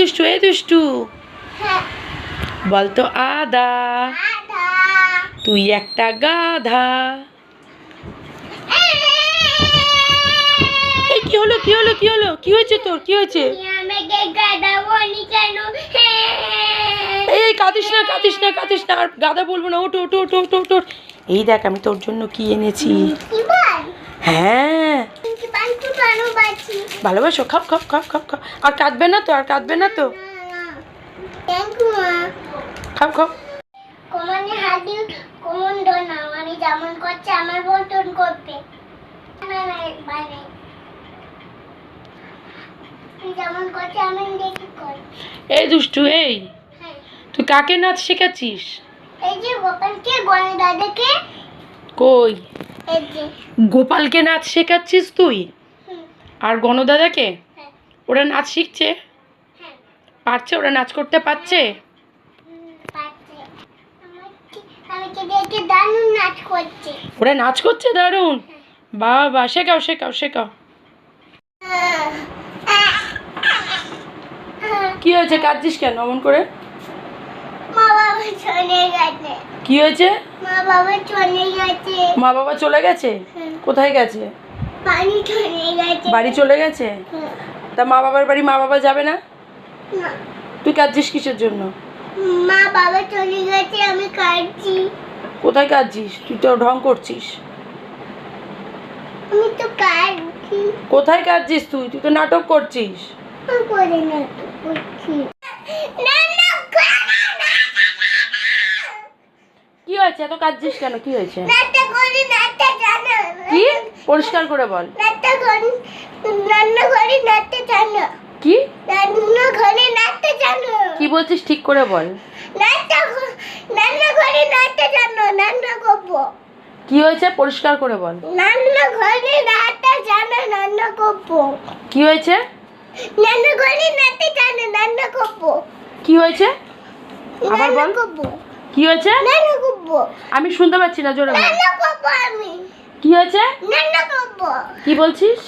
দুষ্টু এই দুষ্টু। হ্যাঁ। বলতো আদা। তুই একটা গাধা। এই কি হলো কি হলো কি হলো? কি হয়েছে তোর? কি হয়েছে? কেন? এই কাঁদিস না কাঁদিস না কাঁদিস না। আর গাধা বলব না। ওটো ওটো ওটো ওটো ওটো এই দেখ আমি তোর জন্য কি এনেছি। হ্যাঁ। ভালোবাসো খাও খাও খাও খাও খাও। আর কাঁদবে না তো আর কাঁদবে না তো। কমানে আমি যেমন করছে আমার বন্টন করবে। করছে আমি এই দুষ্টু এই। হ্যাঁ। তুই কাকে নাচ শেখাচ্ছিস? এই যে গোপালকে গনে দাদাকে। কই? গোপালকে নাচ শেখাচ্ছিস তুই? আর গণদাদাকে? হ্যাঁ। ওরা নাচ শিখছে? হ্যাঁ। পারছে? ওরা নাচ করতে পারছে? ওরা নাচ করছে দারুণ? বাবা শেখাও শেখাও শেখাও। কি হয়েছে? কাঁদছিস কেন অমন করে? মা বাবা চলে গেছে। কি হয়েছে? মা বাবা চলে গেছে। মা বাবা চলে গেছে? কোথায় গেছে? বাড়ি চলে গেছে? তা মা বাবার বাড়ি মা বাবা যাবে না? তুই কাঁদছিস কিসের জন্য? মা বাবা চলে গেছে আমি কাটছি কোথায় কাঁদছিস? তুই তো ঢং করছিস। আমি তো কাটছি কোথায় কাঁদছিস তুই? তুই তো নাটক করছিস। আমি করে না তো করছি না না করে না কি হয়েছে? এত কাঁদছিস কেন? কি হয়েছে? কি? পরিষ্কার করে বল। কি? কি বলছিস? ঠিক করে বল। কি হয়েছে? পরিষ্কার করে বল। কি হয়েছে? কি হয়েছে? আবার বল। কি হয়েছে? আমি শুনতে পাচ্ছি না জোরে কি হয়েছে? কি বলছিস?